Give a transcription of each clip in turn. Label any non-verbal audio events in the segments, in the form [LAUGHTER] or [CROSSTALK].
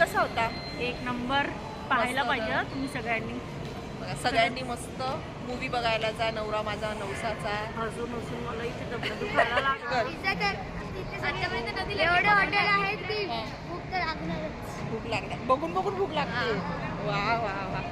कसा होता? एक नंबर पाहायला मस्त पाहिजे होता. तुम्ही सगळ्यांनी. बघा, सगळ्यांनी मस्त मूवी बघायला जा नवरा माझा नवसाचा हसून हसून मला इथे डबडं [LAUGHS] दुखायला लागलं. कर एवढे हॉटेल आहेत की खूप तर लागणारच. भूक लागणार. बघून बघून भूक लागते. वा वा वा.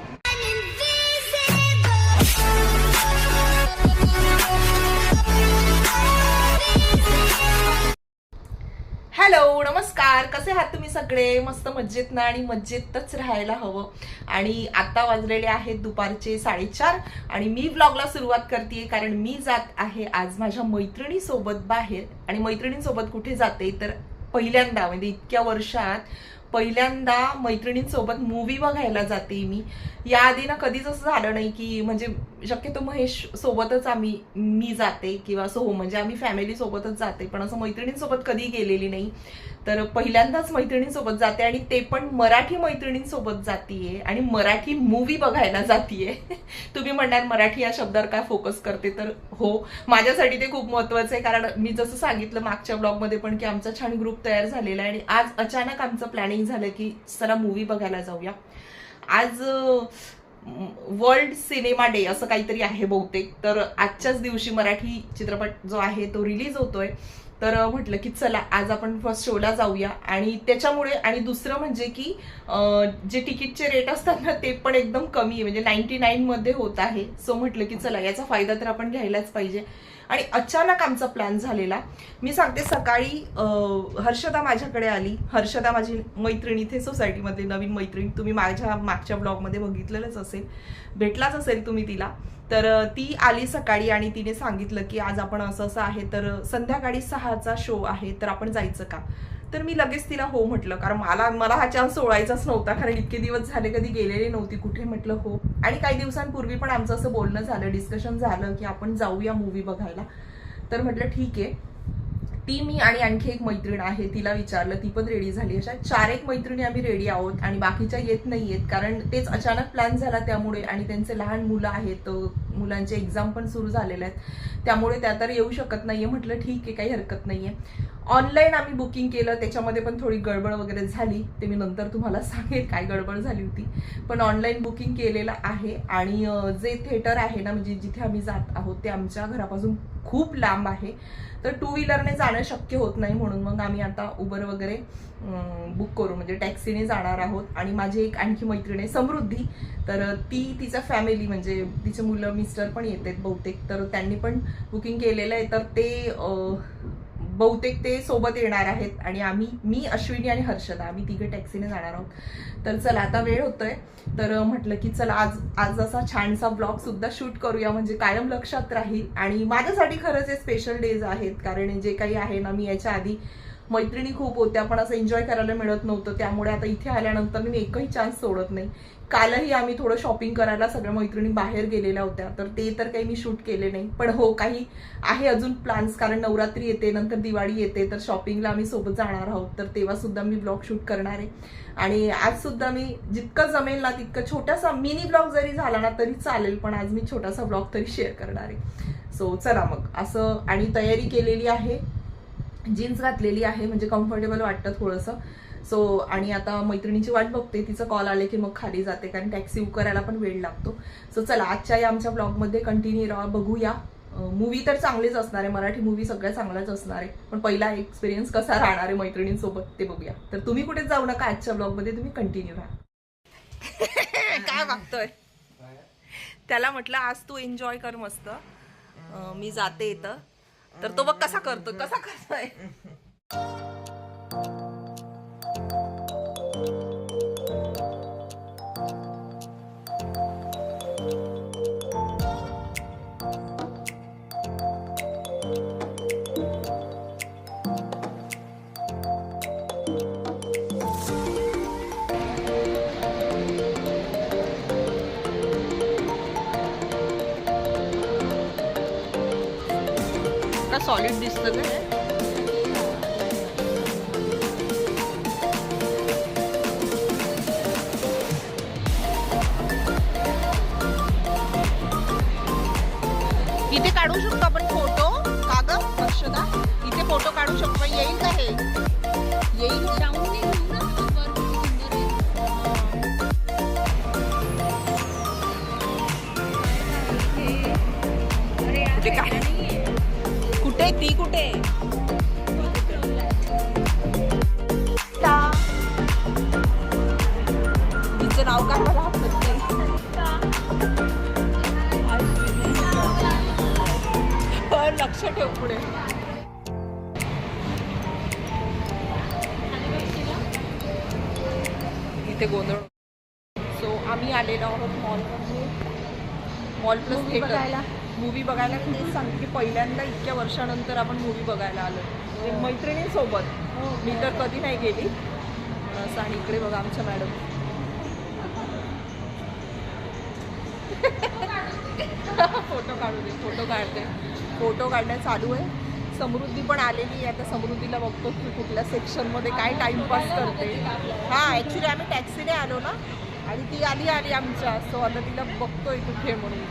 हॅलो नमस्कार. कसे आहात तुम्ही सगळे? मस्त मज्जेत ना आणि मज्जेतच राहायला हवं. आणि आता वाजलेले आहेत दुपारचे साडेचार आणि मी ब्लॉगला सुरुवात करते कारण मी जात आहे आज माझ्या मैत्रिणीसोबत बाहेर. आणि मैत्रिणींसोबत कुठे जाते तर पहिल्यांदा म्हणजे इतक्या वर्षात पहिल्यांदा मैत्रिणींसोबत मूवी बघायला जाते मी. याआधी ना कधीच असं झालं नाही की म्हणजे शक्यतो महेश सोबतच आम्ही मी जाते किंवा असं हो म्हणजे आम्ही फॅमिली सोबतच जाते पण असं मैत्रिणींसोबत कधी गेलेली नाही. तर पहिल्यांदाच मैत्रिणींसोबत जाते आणि ते पण मराठी मैत्रिणींसोबत जातीये आणि मराठी मूवी बघायला जातीये. [LAUGHS] तुम्ही म्हणणार मराठी या शब्दावर काय फोकस करते तर हो माझ्यासाठी ते खूप महत्वाचं आहे. कारण मी जसं सांगितलं मागच्या ब्लॉगमध्ये पण की आमचा छान ग्रुप तयार झालेला आहे आणि आज अचानक आमचं प्लॅनिंग झालं की चला मूवी बघायला जाऊया. आज वर्ल्ड सिनेमा डे असं काहीतरी आहे बहुतेक. तर आजच्याच दिवशी मराठी चित्रपट जो आहे तो रिलीज होतोय. तर म्हटलं की चला आज आपण फर्स्ट शोला जाऊया. आणि त्याच्यामुळे आणि दुसरं म्हणजे की जे तिकीटचे रेट असतात ना ते पण एकदम कमी आहे. म्हणजे नाईन्टी नाईनमध्ये होत आहे. सो म्हटलं की चला याचा फायदा तर आपण घ्यायलाच पाहिजे. आणि अचानक आमचा प्लॅन झालेला. मी सांगते सकाळी हर्षदा माझ्याकडे आली. हर्षदा माझी मैत्रीण इथे सोसायटीमधली नवीन मैत्रीण. तुम्ही माझ्या मागच्या ब्लॉगमध्ये बघितलेलंच असेल. भेटलाच असेल तुम्ही तिला. तर ती आली सकाळी आणि तिने सांगितलं की आज आपण असं असं आहे तर संध्याकाळी सहाचा शो आहे तर आपण जायचं का? तर मी लगेच तिला हो म्हटलं कारण मला मला हा चान्स सोडायचाच नव्हता कारण इतके दिवस झाले कधी गेलेले नव्हती कुठे म्हटलं हो. आणि काही दिवसांपूर्वी पण आमचं असं बोलणं झालं डिस्कशन झालं की आपण जाऊया मूवी बघायला. तर म्हटलं ठीक आहे. ती मी आणि आणखी एक मैत्रीण आहे तिला विचारलं ती पण रेडी झाली. अशा चार एक मैत्रिणी आम्ही रेडी आहोत आणि बाकीच्या येत नाही आहेत कारण तेच अचानक प्लॅन झाला त्यामुळे आणि त्यांचे लहान मुलं आहेत मुलांचे एक्झाम पण सुरू झालेले आहेत. त्यामुळे त्या तर येऊ शकत नाहीये. म्हटलं ठीक आहे काही हरकत नाहीये. ऑनलाईन आम्ही बुकिंग केलं. त्याच्यामध्ये पण थोडी गडबड वगैरे झाली. ते मी नंतर तुम्हाला [LAUGHS] सांगेन काय गडबड झाली होती. पण ऑनलाईन बुकिंग केलेलं आहे आणि जे थिएटर आहे ना म्हणजे जिथे आम्ही जात आहोत ते आमच्या घरापासून खूप लांब आहे. तर टू व्हीलरने जाणं शक्य होत नाही म्हणून मग आम्ही आता उबर वगैरे बुक करू. म्हणजे टॅक्सीने जाणार आहोत. आणि माझी एक आणखी मैत्रीण आहे समृद्धी. तर ती तिचा फॅमिली म्हणजे तिचे मुलं मी मिस्टर पण येत आहेत बहुतेक तर त्यांनी पण बुकिंग केलेलं आहे. तर ते बहुतेक ते सोबत येणार आहेत आणि आम्ही मी अश्विनी आणि हर्षदा आम्ही तिघे टॅक्सीने जाणार आहोत. तर चला आता वेळ होतोय. तर म्हटलं की चला आज आज असा छानसा ब्लॉग सुद्धा शूट करूया म्हणजे कायम लक्षात राहील. आणि माझ्यासाठी खरंच हे स्पेशल डेज आहेत कारण जे काही आहे ना मी याच्या आधी मैत्रिणी खूप होत्या पण असं एन्जॉय करायला मिळत नव्हतं. त्यामुळे आता इथे आल्यानंतर मी एकही चान्स सोडत नाही. कालही आम्ही थोडं शॉपिंग करायला सगळ्या मैत्रिणी बाहेर गेलेल्या होत्या तर ते तर काही मी शूट केले नाही. पण हो काही आहे अजून प्लॅन्स कारण नवरात्री येते नंतर दिवाळी येते तर शॉपिंगला आम्ही सोबत जाणार आहोत. तर तेव्हा सुद्धा मी ब्लॉग शूट करणार आहे. आणि आज सुद्धा मी जितकं जमेल ना तितकं छोटासा मिनी ब्लॉग जरी झाला ना तरी चालेल पण आज मी छोटासा ब्लॉग तरी शेअर करणार आहे. सो चला मग. असं आणि तयारी केलेली आहे. जीन्स घातलेली आहे म्हणजे कम्फर्टेबल वाटतं थोडंसं. सो आणि आता मैत्रिणीची वाट बघते तिचं कॉल आले की मग खाली जाते कारण टॅक्सी बुक करायला पण वेळ लागतो. सो चला आजच्या या आमच्या ब्लॉगमध्ये कंटिन्यू राहा बघूया. मूवी तर चांगलीच असणार आहे मराठी मूवी सगळ्या चांगल्याच असणार आहे. पण पहिला एक्सपिरियन्स कसा राहणार आहे मैत्रिणींसोबत ते बघूया. तर तुम्ही कुठे जाऊ नका आजच्या ब्लॉगमध्ये तुम्ही कंटिन्यू राहा. [LAUGHS] काय मागतोय त्याला म्हटलं आज तू एन्जॉय कर मस्त. मी जाते इथं. तर तो बघ कसा करतो कसा करतोय. सॉलिड दिसतं का? इथे काढू शकतो आपण फोटो कागद अक्षदा. इथे फोटो काढू शकतो. येईल का हे? येईल नाव काय मला पण लक्ष ठेव पुढे इथे गोंधळ. सो आम्ही आलेलो आहोत mall mall plus theatre movie बघायला? खूप सांगते की पहिल्यांदा इतक्या वर्षानंतर आपण मूवी बघायला आलो म्हणजे हो. मैत्रिणींसोबत. हो. मी तर कधी नाही गेली. असं आणि इकडे बघा आमच्या मॅडम फोटो काढू दे फोटो काढते. फोटो काढणं चालू आहे. समृद्धी पण आलेली आहे. आता समृद्धीला बघतो की कुठल्या सेक्शनमध्ये काय टाइमपास करते. हां ॲक्च्युली आम्ही टॅक्सीने आलो ना. आणि ती आली आली आमच्या. सो आता तिला बघतोय कुठे म्हणून.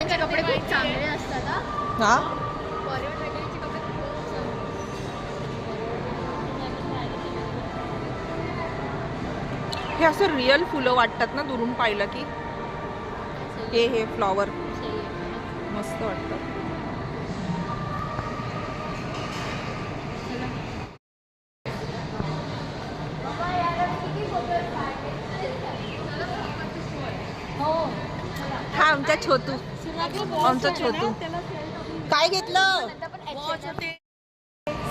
ती कपडे खूप चांगले असतात हा? हे असं रिअल फुलं वाटतात ना दुरून पाहिलं की? हे हे फ्लॉवर मस्त वाटतात हा. आमचा छोटू. आमचा छोटू. काय घेतलं?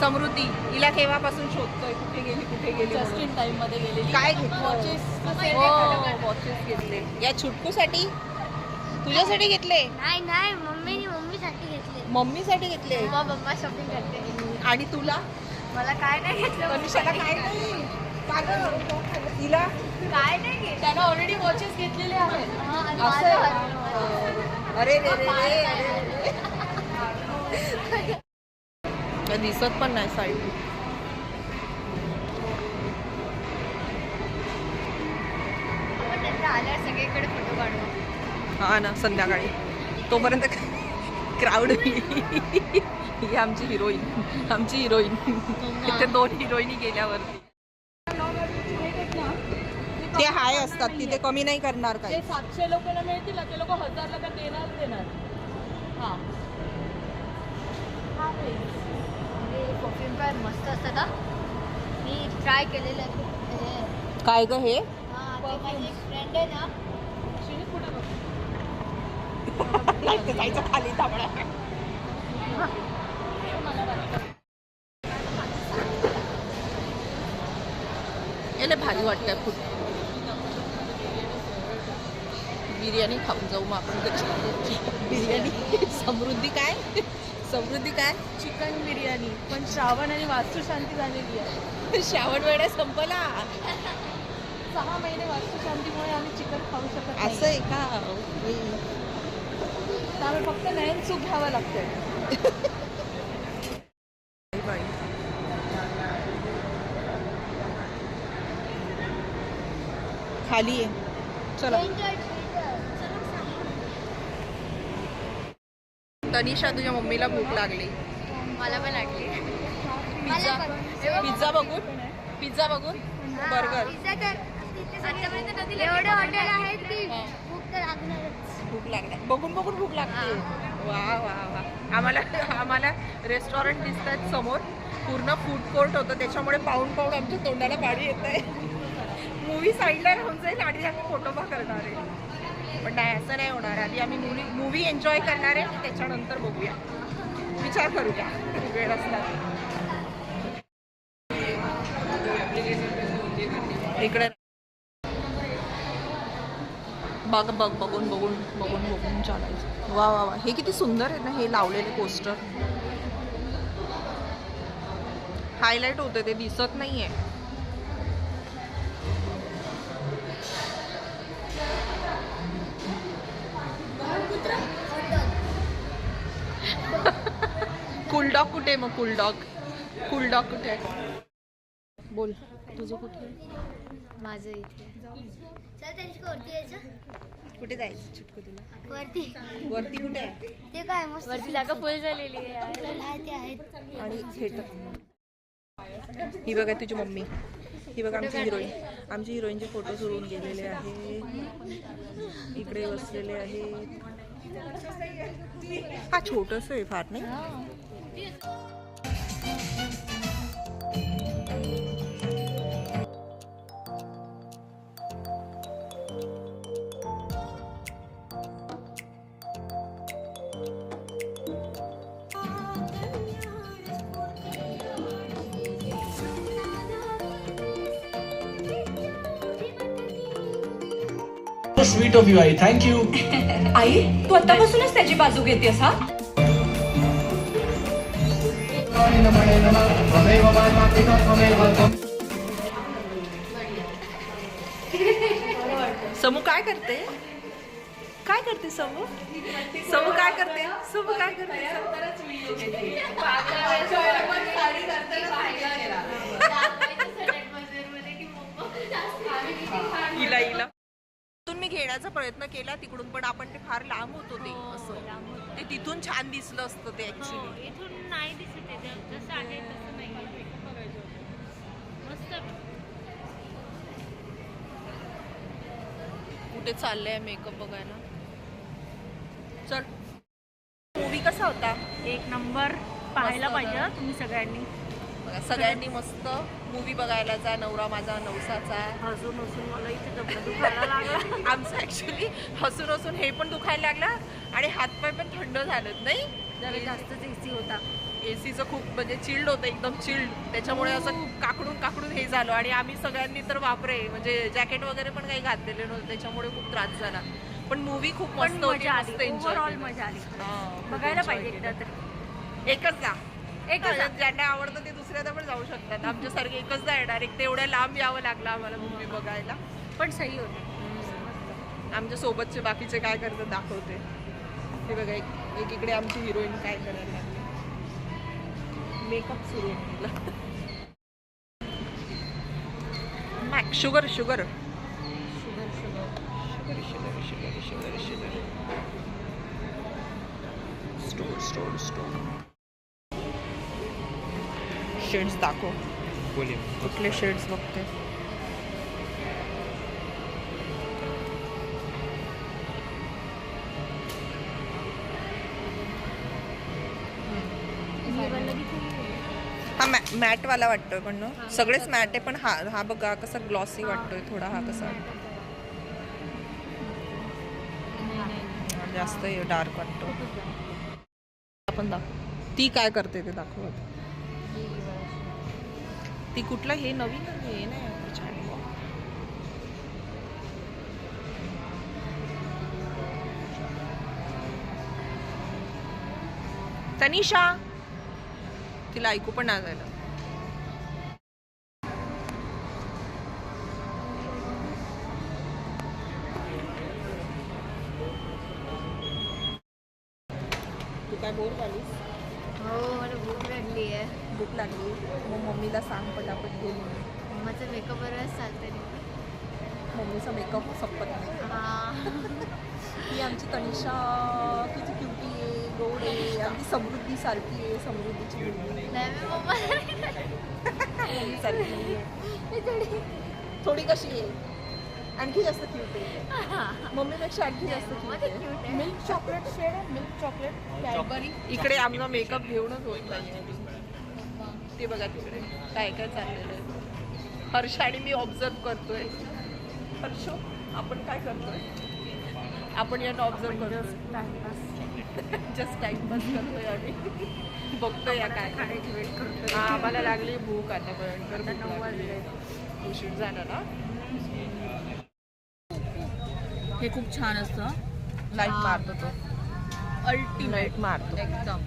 समृद्धी हिला केव्हापासून शोधतोय? कुठे गेली कुठे गेली म्हणून. टाइममध्ये गेलेली. काय घेतलं? वॉचेस घेतले. या छुटकूसाठी? तुझ्यासाठी घेतले? नाही नाही मम्मीनी मम्मीसाठी घेतले. मम्मीसाठी घेतले? मम्मा मम्मा शॉपिंग करते. आणि तुला? मला काय नाही घेतलं. तनिषाला काय नाही? का गं? तिला काय नाही घेतलं. त्यानं ऑलरेडी वॉचेस घेतलेले आहेत. हा, आणि असं माझं आहे. हात- अरे रे रे रे अरे रे. काय दिसत पण नाही साईड सगळीकडे फोटो काढू. हा ना संध्याकाळी. तोपर्यंत क्राऊड ही आमची हिरोईन आमची हिरोईन इथे दोन हिरोईनी गेल्यावरती. ते हाय असतात तिथे कमी नाही करणार काय सातशे लोकांना मिळतील ना ते लोक हजारला देणार देणार. हा. परफ्यूम काय मस्त असतात हा मी ट्राय केलेलं आहे हे- काय ग हे? हा, ते माझी एक फ्रेंड आहे ना नाही, ते जायचं खाली याला भारी वाटतंय खूप. बिर्याणी खाऊन जाऊ मग आपण. कधी [LAUGHS] बिर्याणी समृद्धी काय? समृद्धी काय? चिकन बिर्याणी. पण श्रावण आणि वास्तुशांती झालेली आहे. [LAUGHS] श्रावण वेळा संपला. सहा महिने वास्तुशांतीमुळे आम्ही चिकन खाऊ शकत असं आहे का? त्यामुळे फक्त नयन सुख घ्यावं लागतंय. खाली आहे चला. तनिषा तुझ्या मम्मीला भूक लागली. मला पण लागली. पिझ्झा. पिझ्झा बघून? पिझ्झा बघून? बर्गर. एवढे हॉटेल आहेत की भूक तर लागणारच. भूक लागल्या बघून बघून भूक लागते. वा वा वा. आम्हाला आम्हाला रेस्टॉरंट दिसत आहेत समोर. पूर्ण फूड कोर्ट होतं. त्याच्यामुळे पाहून पाहून आमच्या तोंडाला पाणी येत आहे मूवी साईडला राहून जाईल आणि आम्ही फोटोबा करणार आहे. पण नाही असं नाही होणार. आधी आम्ही मूवी मूवी एन्जॉय करणार आहे त्याच्यानंतर बघूया. विचार करूया. वेळ असला इकडे. बघ बघ बघून बघून बघून बघून चालायचं. वा वा वा. हे किती सुंदर आहे ना हे लावलेले पोस्टर हायलाइट होते ते दिसत नाहीये. कुलडॉग कुठे आहे मग? कुलडॉग कुलडॉग कुठे आहे? बोल. तुझं कुठे? माझं इथे कुठे जायचं छुटकू तुला? वरती. वरती कुठे आहे? ते काय मस्त वरती जागा फुल झालेली आहे आणि थिएटर ही बघा तुझी मम्मी. ही बघा आमची हिरोईन. आमची हिरोईनचे फोटो सुरून गेलेले आहे. इकडे बसलेले आहेत. हा छोटस आहे फार नाही? स्वीट ऑफ यू आई थँक्यू आई तू आतापासूनच त्याची बाजू घेते असा समू काय करते? काय करते समू? समू काय करते? समू काय करते? हिला [LAUGHS] हिला घेण्याचा प्रयत्न केला तिकडून पण आपण ते फार लांब होतो ते असं. ते तिथून छान दिसलं असतं ते ऍक्च्युली इथून नाही दिसत आहे ते. जसं आहे तसं नाही मस्त. कुठे चाललंय मेकअप बघायला? चल. मूवी कसा होता? एक नंबर पाहायला पाहिजे? हं तुम्ही सगळ्यांनी. बघा, सगळ्यांनी मस्त मूवी बघायला जा नवरा माझा नवसाचा. हसून हसून मला इथे दुखायला लागला. [LAUGHS] आमचं ऍक्च्युली हसून हसून हे पण दुखायला लागला आणि हातपाय पण थंड झालेत नाही? जरा जास्तच एसी होता. एसीचं खूप म्हणजे चिल्ड होतं एकदम चिल्ड त्याच्यामुळे असं काकडून काकडून हे झालं आणि आम्ही सगळ्यांनी तर वापरे म्हणजे जॅकेट वगैरे पण काही घातलेले नव्हते त्याच्यामुळे खूप त्रास झाला. पण मूवी खूप मस्त होती मजा मस्त आली एन्जॉय ओव्हरऑल मजा आली. बघायला पाहिजे एकदा तरी. एकच जा एकच. ज्यांना आवडतं ते दुसऱ्यादा पण जाऊ शकतात. आमच्यासारखे एकच जा येणार. एक ते एवढ्या लांब यावं लागलं आम्हाला मूवी बघायला. पण सही होती. आमच्या सोबतचे बाकीचे काय करतात दाखवते. हे बघा एक एक इकडे आमची हिरोईन काय करायला लागली. मेकअप सुरू आहे MAC sugar sugar sugar sugar sugar sugar sugar sugar store store store shades दाखव. कुठले शेड्स बघते. हा मॅ मॅटवाला वाटतोय पण ना सगळेच मॅट आहे पण हा हा बघा कसा ग्लॉसी वाटतोय थोडा हा कसा. जास्त डार्क वाटतो. आपण दाखव. ती काय करते ते दाखवत. ती कुठला हे नवीन हे नाही आहे तनिषा तिला ऐकू पण नाही. झालं आमची समृद्धी सारखी आहे समृद्धीची मुलगी मम्मा मम्मी सारखी आहे. थोडी कशी आहे? आणखी जास्त क्यूट आहे. मम्मीपेक्षा आणखी जास्त क्यूट आहे. मिल्क चॉकलेट शेड आहे मिल्क चॉकलेट कॅडबरी इकडे आमचा मेकअप घेऊनच होत नाही ते बघा तिकडे. काय काय चाललेलं आहे. हर्ष आणि मी ऑब्झर्व करतोय. हर्ष आपण काय करतोय? आपण यांना ऑब्झर्व करतोय. [LAUGHS] जस्ट टाइमपास करतोय आणि [LAUGHS] बघतोय या काय खाण्याची वेट करतो हा आम्हाला लागली भूक आता भयंकर भूक लागली. उशीर झाला ना? हे खूप छान असतं. लाइट मारतो तो. अल्टिमेट मारतो. एकदम.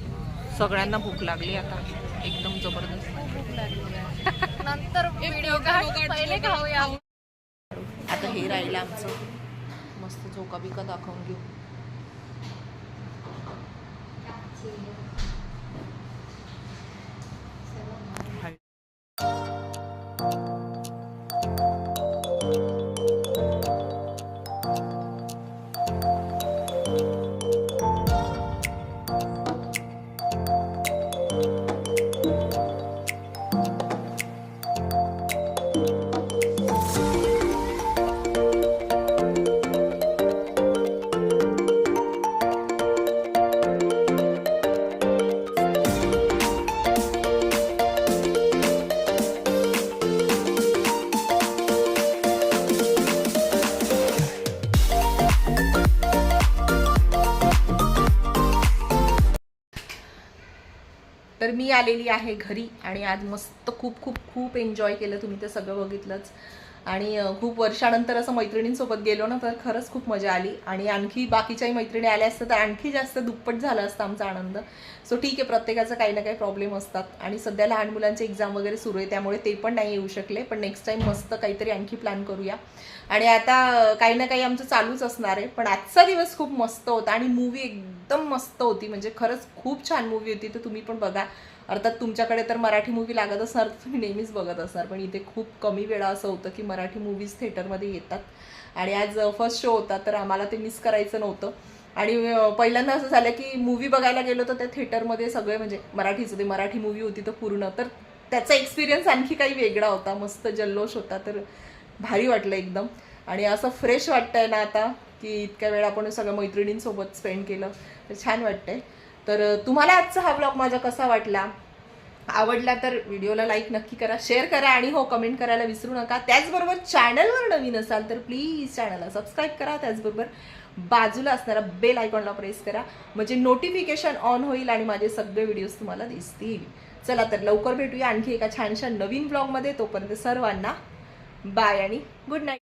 सगळ्यांना भूक लागली आता. एकदम जबरदस्त. [LAUGHS] नंतर व्हिडिओ पहिले खाऊया. आता हे राहिलं आमचं. मस्त झोका बिका दाखवून घेऊ. 谢谢 आलेली आहे घरी आणि आज मस्त खूप खूप खूप एन्जॉय केलं तुम्ही ते सगळं बघितलंच. आणि खूप वर्षानंतर असं मैत्रिणींसोबत गेलो ना तर खरंच खूप मजा आली. आणि आणखी बाकीच्याही मैत्रिणी आल्या असतं तर आणखी जास्त दुप्पट झाला असता आमचा आनंद. सो ठीक आहे प्रत्येकाचा काही ना काही प्रॉब्लेम असतात. आणि सध्या लहान मुलांचे एक्झाम वगैरे सुरू आहे त्यामुळे ते पण नाही येऊ शकले. पण नेक्स्ट टाइम मस्त काहीतरी आणखी प्लॅन करूया. आणि आता काही ना काही आमचं चालूच असणार आहे. पण आजचा दिवस खूप मस्त होता आणि मूवी एकदम मस्त होती. म्हणजे खरंच खूप छान मूवी होती तर तुम्ही पण बघा. अर्थात तुमच्याकडे तर मराठी मूवी लागत असणार तर तुम्ही नेहमीच बघत असणार. पण इथे खूप कमी वेळा असं होतं की मराठी मूवीज थिएटरमध्ये येतात. आणि आज फर्स्ट शो होता तर आम्हाला ते मिस करायचं नव्हतं. आणि पहिल्यांदा असं झालं की मूवी बघायला गेलो तर त्या थिएटरमध्ये सगळे म्हणजे मराठीच होते. मराठी मूवी होती तर पूर्ण. तर त्याचा एक्सपिरियन्स आणखी काही वेगळा होता. मस्त जल्लोष होता. तर भारी वाटलं एकदम. आणि असं फ्रेश वाटतंय ना आता की इतक्या वेळ आपण सगळ्या मैत्रिणींसोबत स्पेंड केलं. तर छान वाटतंय. तर तुम्हाला आजचा हा ब्लॉग माझा कसा वाटला? आवडला तर व्हिडिओला लाईक नक्की करा शेअर करा आणि हो कमेंट करायला विसरू नका. त्याचबरोबर चॅनलवर नवीन असाल तर प्लीज चॅनलला सबस्क्राईब करा. त्याचबरोबर बाजूला असणारा बेल आयकॉनला प्रेस करा. म्हणजे नोटिफिकेशन ऑन होईल आणि माझे सगळे व्हिडिओज तुम्हाला दिसतील. चला तर लवकर भेटूया आणखी एका छानशा नवीन ब्लॉगमध्ये तोपर्यंत सर्वांना बाय आणि गुड नाईट